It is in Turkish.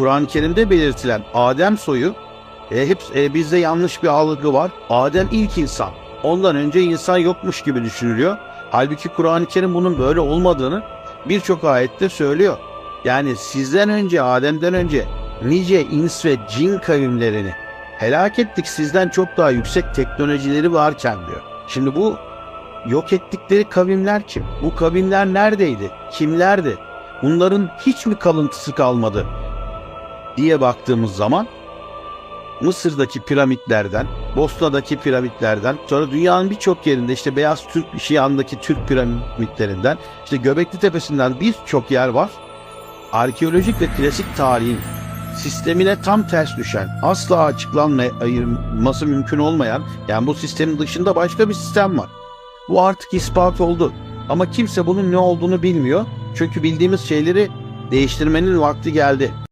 Kur'an-ı Kerim'de belirtilen Adem soyu e, hep e, bizde yanlış bir algı var. Adem ilk insan. Ondan önce insan yokmuş gibi düşünülüyor. Halbuki Kur'an-ı Kerim bunun böyle olmadığını birçok ayette söylüyor. Yani sizden önce, Adem'den önce nice ins ve cin kavimlerini helak ettik sizden çok daha yüksek teknolojileri varken diyor. Şimdi bu yok ettikleri kavimler kim? Bu kavimler neredeydi? Kimlerdi? Bunların hiç mi kalıntısı kalmadı? Diye baktığımız zaman Mısır'daki piramitlerden, Bosna'daki piramitlerden, sonra dünyanın birçok yerinde işte Beyaz Türk Şian'daki Türk piramitlerinden, işte Göbekli Tepesi'nden birçok yer var. Arkeolojik ve klasik tarihin sistemine tam ters düşen, asla açıklanması mümkün olmayan, yani bu sistemin dışında başka bir sistem var. Bu artık ispat oldu. Ama kimse bunun ne olduğunu bilmiyor. Çünkü bildiğimiz şeyleri değiştirmenin vakti geldi.